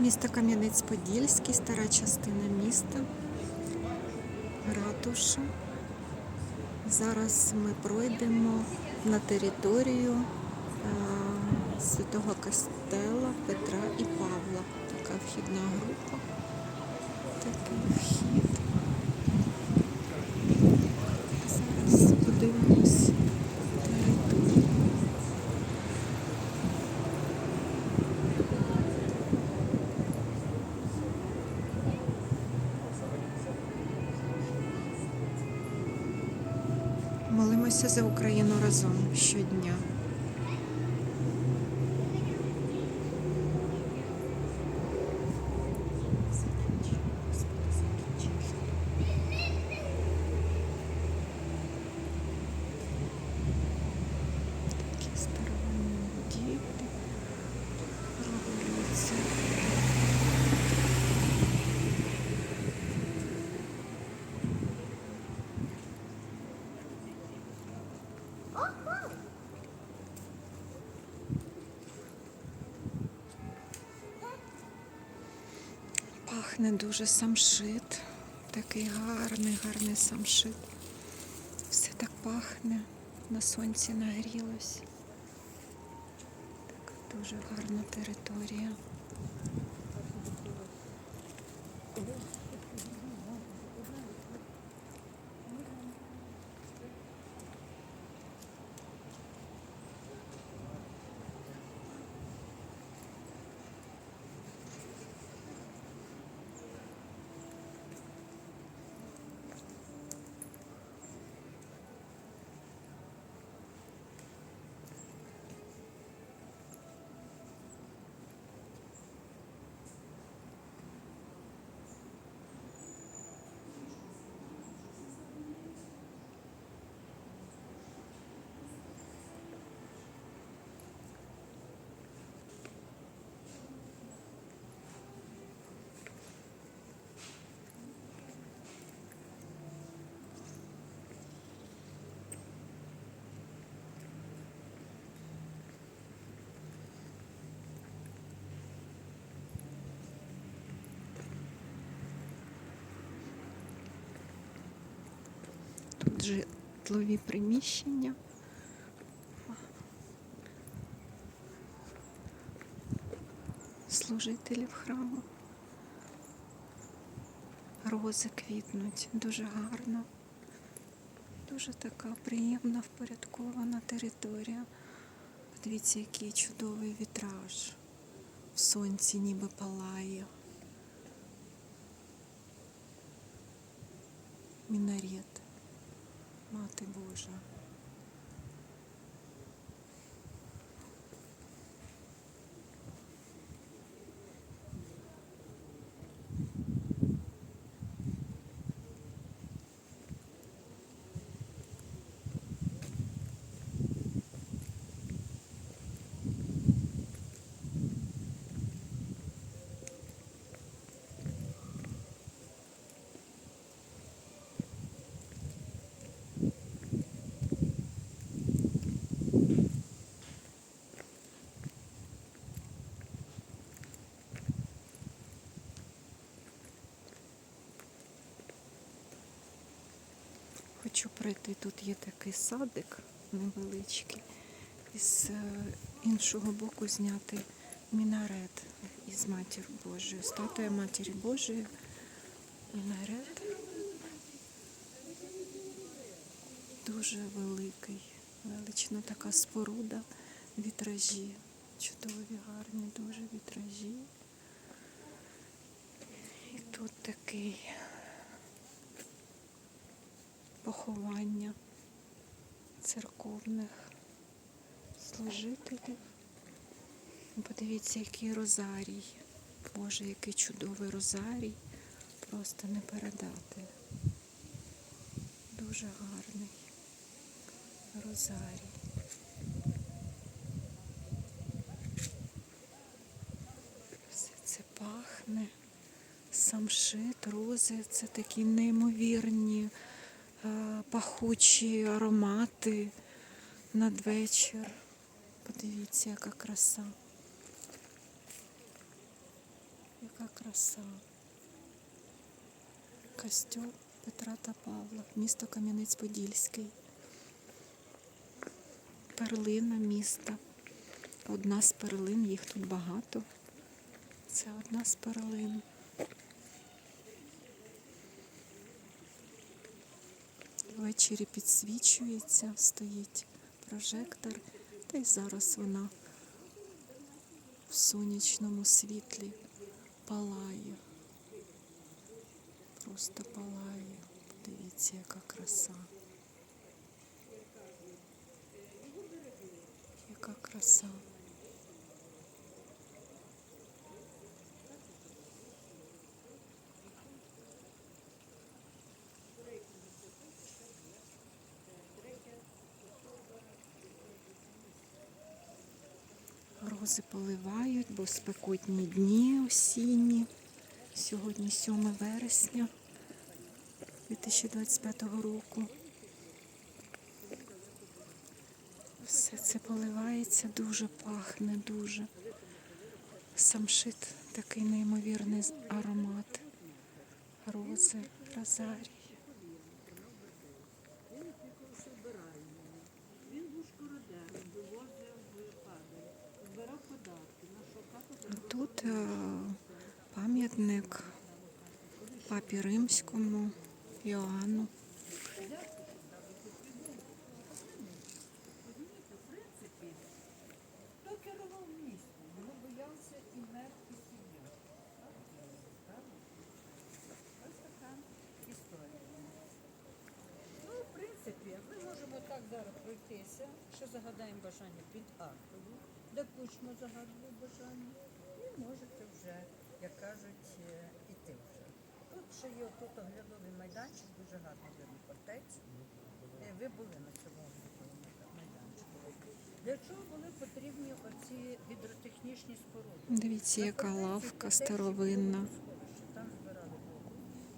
Місто Кам'янець-Подільський, стара частина міста, ратуша. Зараз ми пройдемо на територію е, святого костела Петра і Павла. Така вхідна група. Такий вхід. За Україну разом щодня. Такі старовинні будівлі. Революція. Пахне дуже самшит. Такий гарний, гарний самшит. Все так пахне, на сонці нагрілось. Така дуже гарна територія. Житлові приміщення. Служителів храму. Рози квітнуть дуже гарно. Дуже така приємна, впорядкована територія. Подивіться, який чудовий вітраж. В сонці ніби палає. Мінарет. Мати Божа. Хочу пройти. Тут є такий садик невеличкий. І з е, іншого боку зняти мінарет із Матір Божою. Статуя Матері Божої. Мінарет. Дуже великий. Велична така споруда. Вітражі. Чудові, гарні, дуже вітражі. І тут такий поховання церковних служителів. Подивіться, який розарій. Боже, який чудовий розарій. Просто не передати. Дуже гарний розарій. Все це пахне. Самшит, рози це такі неймовірні пахучі аромати надвечір. Подивіться, яка краса. Яка краса. Костюм Петра та Павла, місто Кам'янець-Подільський. Перлина міста. Одна з перлин, їх тут багато. Це одна з перлин. Ввечері підсвічується, стоїть прожектор, та й зараз вона в сонячному світлі палає. Просто палає. Подивіться, яка краса. Яка краса. Рози поливають, бо спекотні дні осінні. Сьогодні 7 вересня 2025 року. Все це поливається, дуже пахне, дуже. Самшит такий неймовірний аромат. Рози, розарій. Він був шкородером, вивозив падає, збирав податки, на що хату Тут е, пам'ятник папі римському Йоанну. хто керував містом, його боявся і мер, і сім'я. Ось така історія. Ну, в принципі, ми можемо так зараз пройтися, що загадаємо бажання під аркою, де кучмо загадує бажання, і можете вже, як кажуть, е, іти вже. Тут ще є тут оглядовий майданчик, дуже гарно видно фортець. Е, Ви були на цьому оглядовому майданчику. Для чого були потрібні оці гідротехнічні споруди? Дивіться, яка лавка старовинна. Там збирали воду.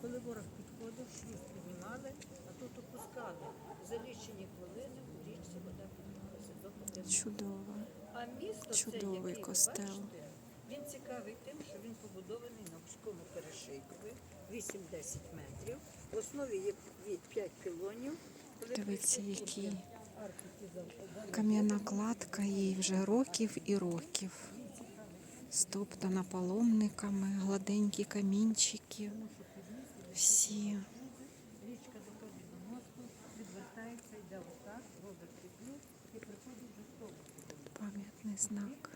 Коли ворог підходив, шлюз піднімали, а тут опускали. За лічені хвилини у річці вода потоку. Чудово. А місто Чудовий це, який, костел. бачите, він цікавий тим, що він побудований на вузькому перешийкові, 8-10 метрів. В основі є 5 пілонів. Дивіться, які кам'яна кладка їй вже років і років. Стоптана паломниками, гладенькі камінчики. Всі. Річка доходить до мосту, відвертається, йде отак, робить і приходить в тому. Пам'ятний знак.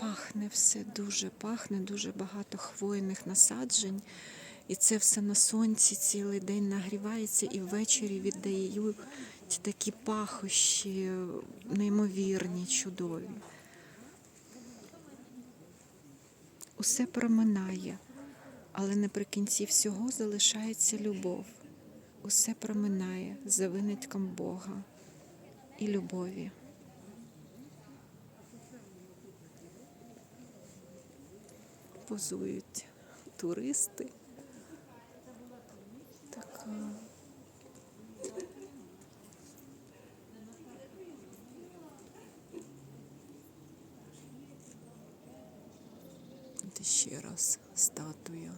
Пахне все дуже пахне, дуже багато хвойних насаджень. І це все на сонці цілий день нагрівається і ввечері віддають такі пахощі, неймовірні, чудові. Усе проминає, але наприкінці всього залишається любов. Усе проминає за винятком Бога і любові. Позують туристи. Така. От ще раз статуя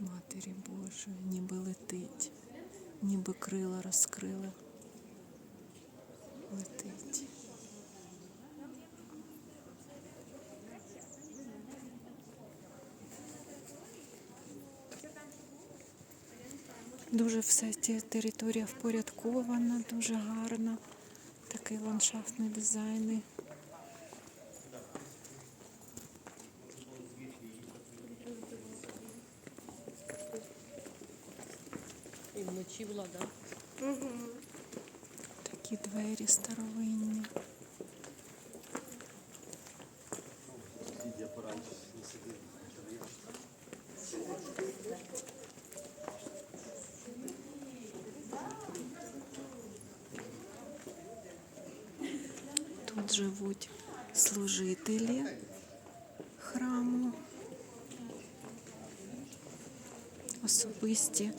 Матері Божої, ніби летить, ніби крила розкрила. Летить. Дуже все ті- територія впорядкована, дуже гарна. Такий ландшафтний дизайн. І вночі була, так? Такі двері старовинні. Тут живуть служителі храму, особисті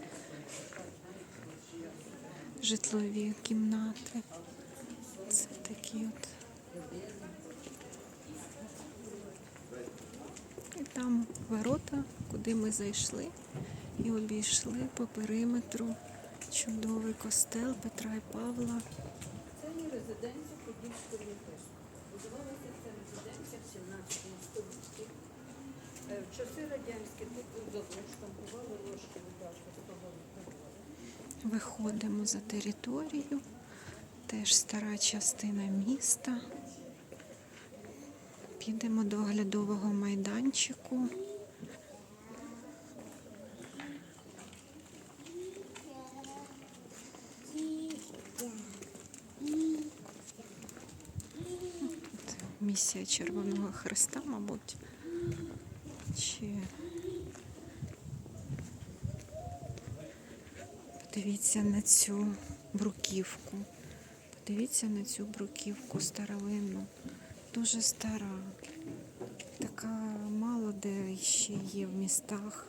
житлові кімнати. Це такі от. І там ворота, куди ми зайшли і обійшли по периметру чудовий костел Петра і Павла. Резиденція Подільського. Будувалася ця резиденція в 17 столітті. Е, В часи радянські тут завод, штампували ложки того не Виходимо за територію, теж стара частина міста. Підемо до оглядового майданчику. От Місія Червоного Христа, мабуть. Чи Подивіться на цю бруківку. Подивіться на цю бруківку старовинну. Дуже стара. Така мало де ще є в містах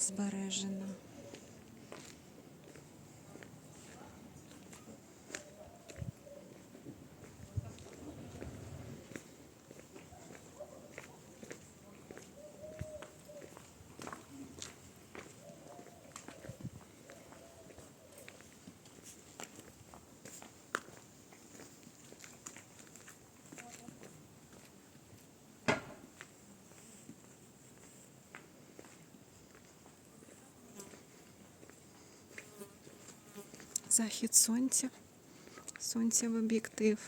збережена. Захід сонця. Сонця в об'єктив.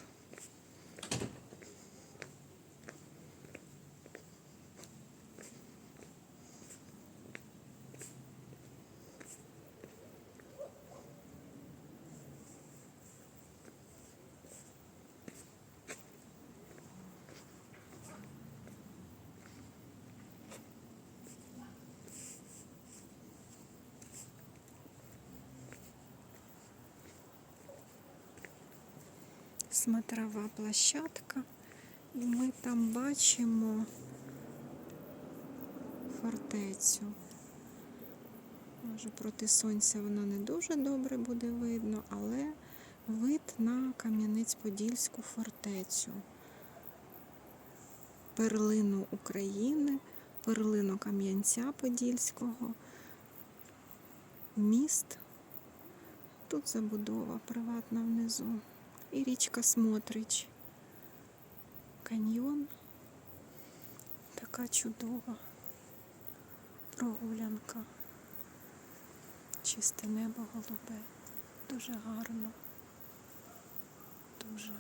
Смотрова площадка, і ми там бачимо фортецю. Може, проти сонця воно не дуже добре буде видно, але вид на Кам'янець-Подільську фортецю. Перлину України, перлину Кам'янця Подільського, міст. Тут забудова приватна внизу. І річка Смотрич. Каньйон. Така чудова прогулянка. Чисте небо голубе. Дуже гарно. Дуже.